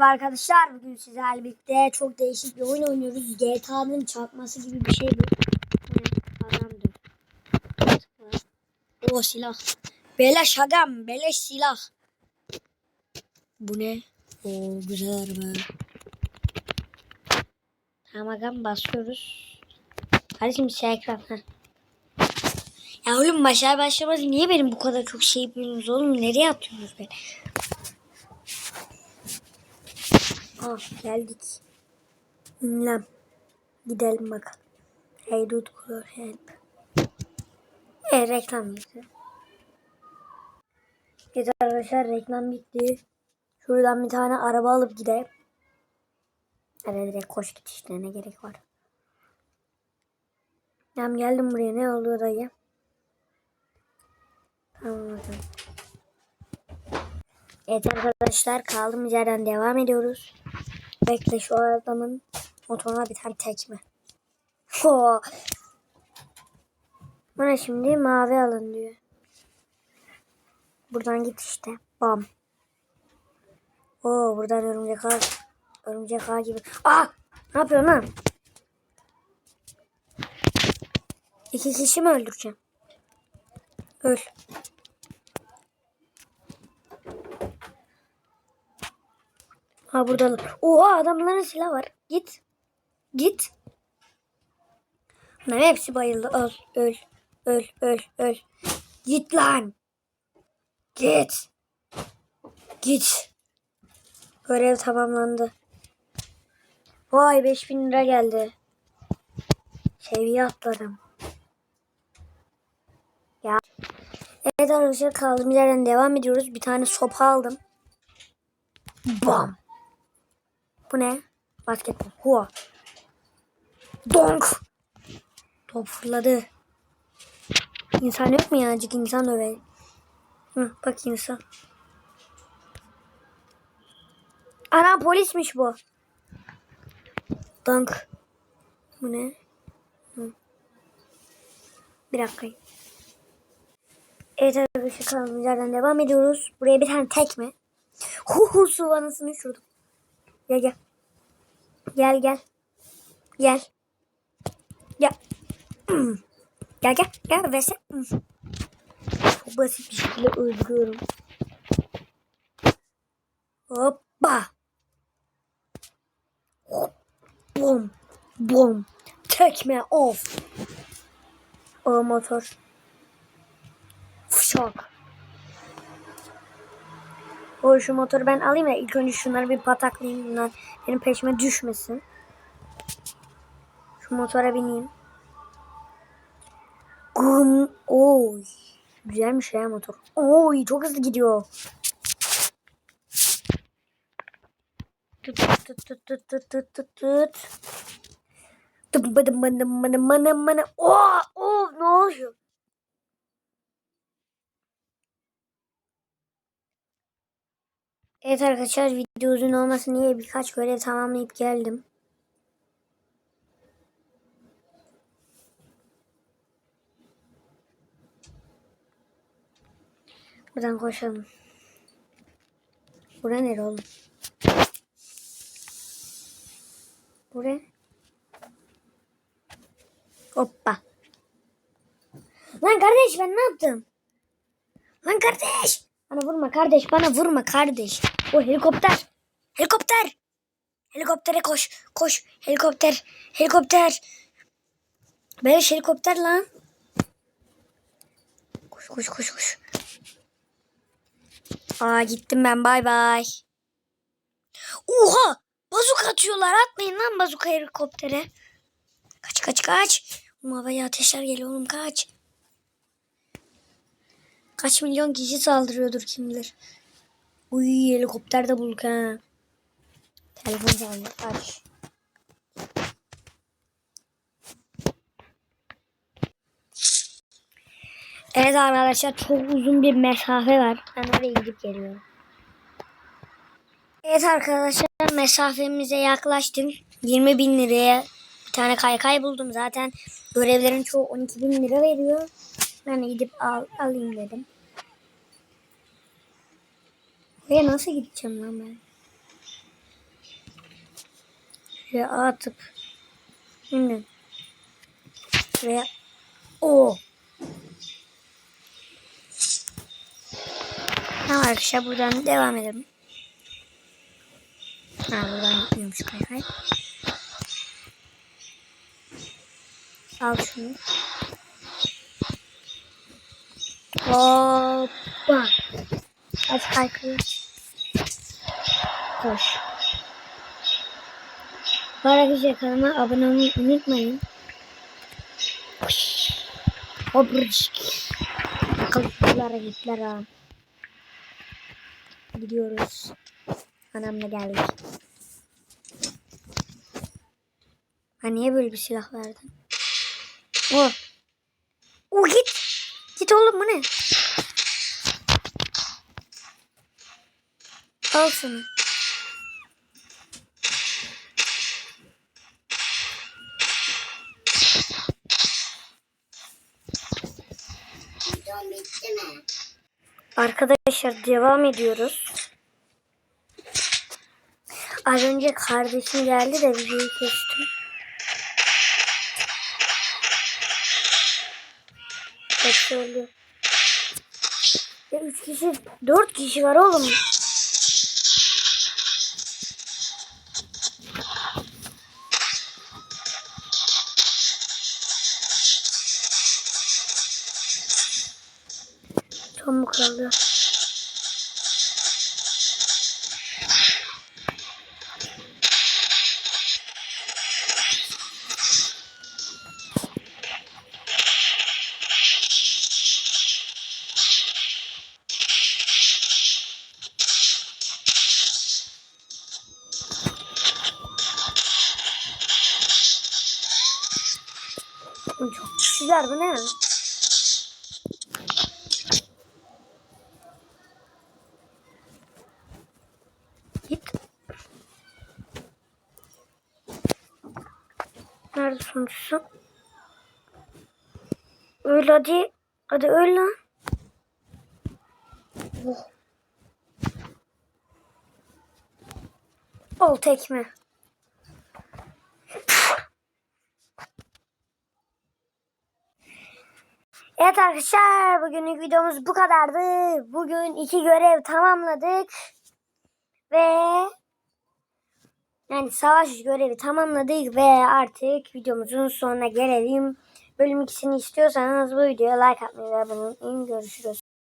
Merhaba arkadaşlar. Bugün sizlerle birlikte çok değişik bir oyun oynuyoruz. GTA'nın çarpması gibi bir şey bu. Adamdır. O silah. Beleş adam. Beleş silah. Bu ne? O güzel araba. Tamam agam basıyoruz. Kardeşim şey ekran. Ya oğlum başlar başlamaz niye benim bu kadar çok şey yapıyorsunuz oğlum? Nereye atıyorsunuz beni? Ah geldik. Ünlem. Gidelim bakalım. Hey dude color help. E reklam bitti. Evet arkadaşlar reklam bitti. Şuradan bir tane araba alıp gidelim. Hadi direkt koş git işte ne gerek var. Tamam geldim buraya ne oldu dayı? Tamam. Evet arkadaşlar kaldığımız yerden devam ediyoruz. Bekle şu adamın motoruna bir tane tekme. Ho. Bana şimdi mavi alın diyor. Buradan git işte. Bam. Oo buradan örümcek ağ. Örümcek ağ gibi. Aa! Ne yapıyorsun lan? İki kişi mi öldüreceğim? Öl. Ha burada. Oha adamların silah var. Git. Git. Bunların hepsi bayıldı. Öl. Öl. Öl. Öl. Öl. Git lan. Git. Git. Görev tamamlandı. Vay 5000 lira geldi. Seviye atladım. Ya. Evet arkadaşlar kaldığımız yerden devam ediyoruz. Bir tane sopa aldım. Bam. Bu ne? Basketbol. Hua. Donk. Top fırladı. İnsan yok mu ya? Azıcık insan öve. Hı, bak insan. Ana polismiş bu. Donk. Bu ne? Hı. Bir dakika. Evet arkadaşlar kaldığımız yerden devam ediyoruz. Buraya bir tane tekme. Hu hu su vanasını uçurdum. Gel gel. Gel gel. Gel. Gel. Gel gel. Gel versen. Çok basit bir şekilde öldürüyorum. Hoppa. Hop. Bom. Bom. Tekme off. O motor. Şok. O şu motoru ben alayım da ilk önce şunları bir pataklayayım. Bunlar benim peşime düşmesin. Şu motora bineyim. Gum. Oy. Güzelmiş ya motor. Oy çok hızlı gidiyor. Tut tut tut tut tut tut tut tut. Dım bıdım bıdım bıdım bıdım bıdım. Oh, oh ne oluyor? Evet arkadaşlar video uzun olmasın diye birkaç görev tamamlayıp geldim. Buradan koşalım. Bura nere oğlum? Bura? Hoppa. Lan kardeş ben ne yaptım? Lan kardeş. Bana vurma kardeş bana vurma kardeş. O helikopter. Helikopter. Helikoptere koş. Koş. Helikopter. Helikopter. Beleş helikopter lan. Koş koş koş koş. Aa gittim ben bay bay. Oha! Bazuka atıyorlar. Atmayın lan bazuka helikoptere. Kaç kaç kaç. Oğlum havaya ateşler geliyor oğlum kaç. Kaç milyon kişi saldırıyordur kim bilir. Uy helikopter de bulduk ha. Telefon çalıyor. Aç. Evet arkadaşlar çok uzun bir mesafe var. Ben oraya gidip geliyorum. Evet arkadaşlar mesafemize yaklaştım. 20 bin liraya bir tane kaykay buldum. Zaten görevlerin çoğu 12 bin lira veriyor. Ben gidip al, alayım dedim. Oraya nasıl gideceğim lan ben? Şuraya atıp. Şimdi. Şuraya. O. Tamam arkadaşlar buradan devam edelim. Ha buradan gitmiyormuş kay kay. Al şunu. Hoppa. Aç kaykayı. Koş. Arkadaşlar kanalıma abone olmayı unutmayın. Koş. Hobrıcık. Akıllı hareketler ha. Gidiyoruz. Anamla geldik. Ha niye böyle bir silah verdin? O. Git. Oğlum bu ne? Al mi? Arkadaşlar devam ediyoruz. Az önce kardeşim geldi de videoyu kestim. Öldü. Ya üç kişi, dört kişi var oğlum. Son mu kaldı? Kişiler bu ne? Git. Nerede sonuncusu? Öl hadi. Hadi öl lan. Oh. Ol tekme. Evet arkadaşlar bugünlük videomuz bu kadardı. Bugün iki görev tamamladık. Ve yani savaş görevi tamamladık ve artık videomuzun sonuna gelelim. Bölüm ikisini istiyorsanız bu videoya like atmayı ve abone unutmayın. Görüşürüz.